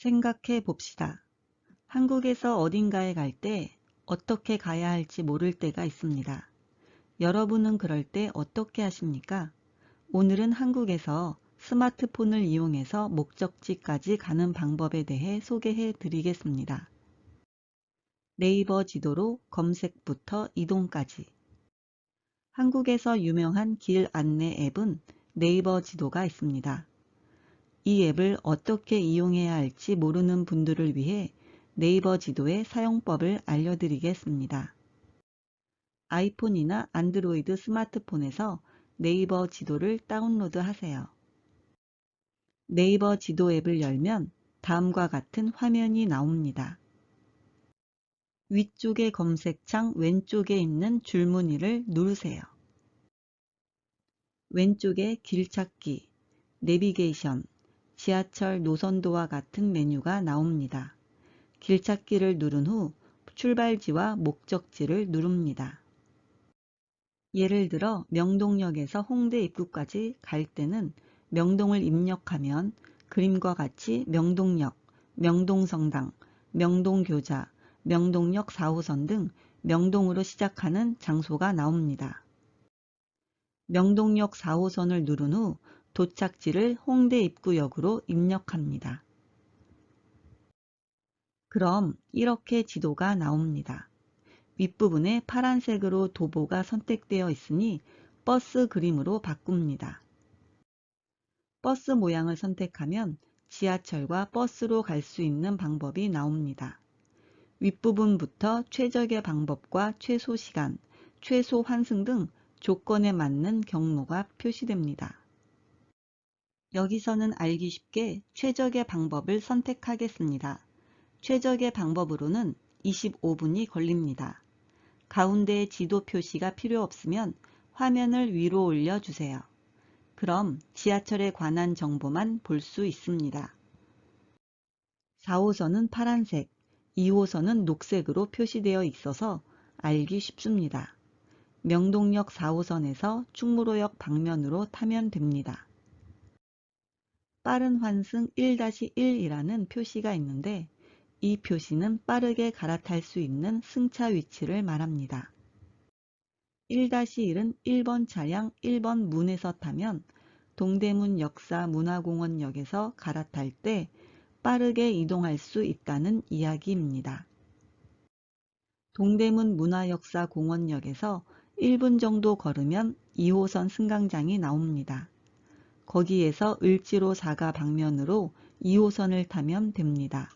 생각해 봅시다. 한국에서 어딘가에 갈 때 어떻게 가야 할지 모를 때가 있습니다. 여러분은 그럴 때 어떻게 하십니까? 오늘은 한국에서 스마트폰을 이용해서 목적지까지 가는 방법에 대해 소개해 드리겠습니다. 네이버 지도로 검색부터 이동까지 한국에서 유명한 길 안내 앱은 네이버 지도가 있습니다. 이 앱을 어떻게 이용해야 할지 모르는 분들을 위해 네이버 지도의 사용법을 알려드리겠습니다. 아이폰이나 안드로이드 스마트폰에서 네이버 지도를 다운로드 하세요. 네이버 지도 앱을 열면 다음과 같은 화면이 나옵니다. 위쪽의 검색창 왼쪽에 있는 줄무늬를 누르세요. 왼쪽에 길찾기, 내비게이션, 지하철 노선도와 같은 메뉴가 나옵니다. 길찾기를 누른 후 출발지와 목적지를 누릅니다. 예를 들어 명동역에서 홍대 입구까지 갈 때는 명동을 입력하면 그림과 같이 명동역, 명동성당, 명동교자, 명동역 4호선 등 명동으로 시작하는 장소가 나옵니다. 명동역 4호선을 누른 후 도착지를 홍대 입구역으로 입력합니다. 그럼 이렇게 지도가 나옵니다. 윗부분에 파란색으로 도보가 선택되어 있으니 버스 그림으로 바꿉니다. 버스 모양을 선택하면 지하철과 버스로 갈 수 있는 방법이 나옵니다. 윗부분부터 최적의 방법과 최소 시간, 최소 환승 등 조건에 맞는 경로가 표시됩니다. 여기서는 알기 쉽게 최적의 방법을 선택하겠습니다. 최적의 방법으로는 25분이 걸립니다. 가운데 지도 표시가 필요 없으면 화면을 위로 올려주세요. 그럼 지하철에 관한 정보만 볼 수 있습니다. 4호선은 파란색, 2호선은 녹색으로 표시되어 있어서 알기 쉽습니다. 명동역 4호선에서 충무로역 방면으로 타면 됩니다. 빠른 환승 1-1이라는 표시가 있는데 이 표시는 빠르게 갈아탈 수 있는 승차 위치를 말합니다. 1-1은 1번 차량 1번 문에서 타면 동대문 역사 문화공원역에서 갈아탈 때 빠르게 이동할 수 있다는 이야기입니다. 동대문 문화역사공원역에서 1분 정도 걸으면 2호선 승강장이 나옵니다. 거기에서 을지로 4가 방면으로 2호선을 타면 됩니다.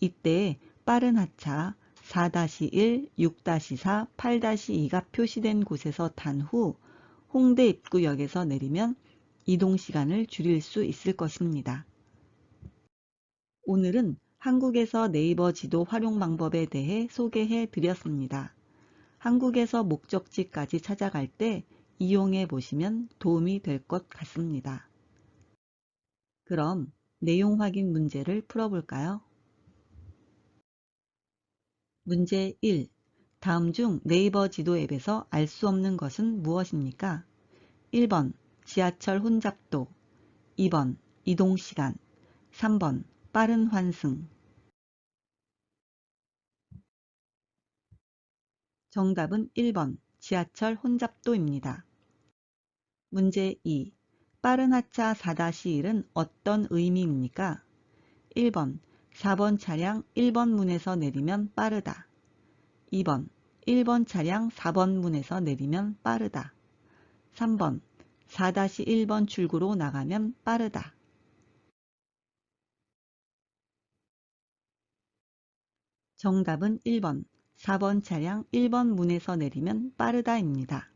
이때 빠른 하차 4-1, 6-4, 8-2가 표시된 곳에서 탄 후 홍대 입구역에서 내리면 이동 시간을 줄일 수 있을 것입니다. 오늘은 한국에서 네이버 지도 활용 방법에 대해 소개해 드렸습니다. 한국에서 목적지까지 찾아갈 때 이용해 보시면 도움이 될 것 같습니다. 그럼 내용 확인 문제를 풀어볼까요? 문제 1. 다음 중 네이버 지도 앱에서 알 수 없는 것은 무엇입니까? 1번 지하철 혼잡도 2번 이동시간 3번 빠른 환승 정답은 1번 지하철 혼잡도입니다. 문제 2. 빠른 하차 4-1은 어떤 의미입니까? 1번 4번 차량 1번 문에서 내리면 빠르다. 2번 1번 차량 4번 문에서 내리면 빠르다. 3번 4-1번 출구로 나가면 빠르다. 정답은 1번 4번 차량 1번 문에서 내리면 빠르다입니다.